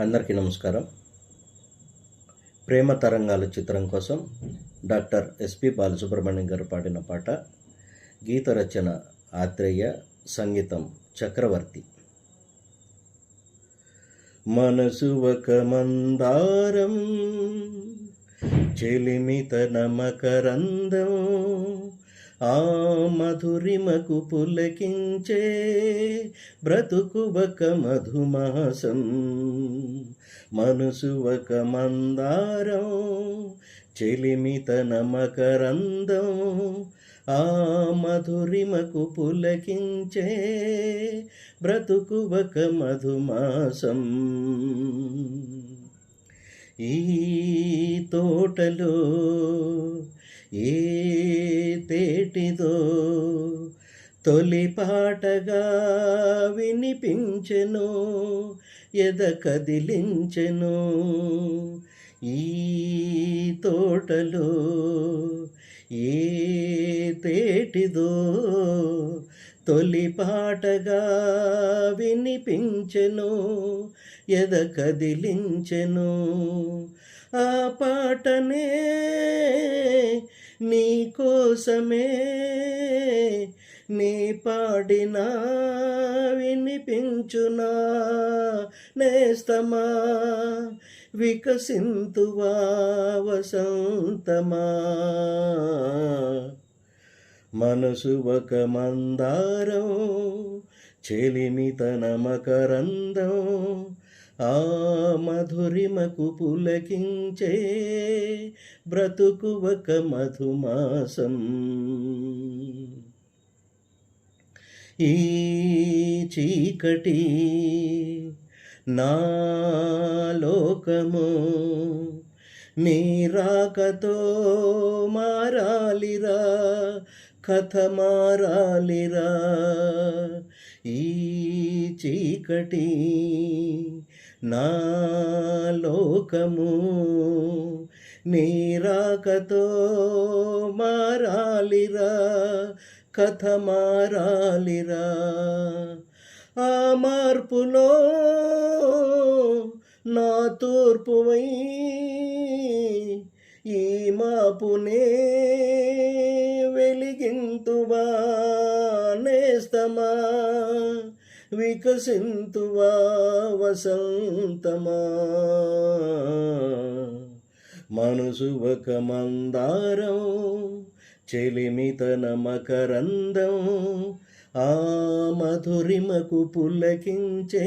అందరికీ నమస్కారం. ప్రేమ తరంగాల చిత్రం కోసం డాక్టర్ ఎస్పి బాలసుబ్రహ్మణ్యం గారు పాడిన పాట గీత రచన ఆత్రేయ సంగీతం చక్రవర్తి. మనసు ఒక మందారం చెలిమిత నమకరందం ఆ మధురిమకు పులకించే బ్రతుకు ఒక మధుమాసం. మనసు ఒక మందారం చెలిమితన మకరందం. ఆ మధురిమకు పులకించే బ్రతుకు ఒక మధుమాసం. ఈ తోటలో ఏ ఏటిదో తొలి పాటగా వినిపించెను ఎద కదిలించెను. ఈ తోటలో ఏ తేటిదో తొలి పాటగా వినిపించెను ఎద కదిలించెను. ఆ పాటనే నీ కోసమే నీ పాడినా వినిపించునా నేస్తమా? వికసింతువా వసంతమా? మనసు ఒక మందారం చెలిమితన మకరందం ఆ మధురిమకు పులకించే బ్రతుకు ఒక మధుమాసం. ఈ చీకటి నా లోకము నీరాకతో మారాలిరా కథ మారాలిరా. ఈ చీకటి నా లోకము నీరాకతో మారాలిరా కథ మారాలిరా. ఆ మార్పులో నా తూర్పువై ఈ మాపునే వెలిగింతువా నేస్తమా వికసింతువా వసంతమా? మనసు ఒక మందారం చెలిమితన మకరందం ఆ మధురిమకు పులకించే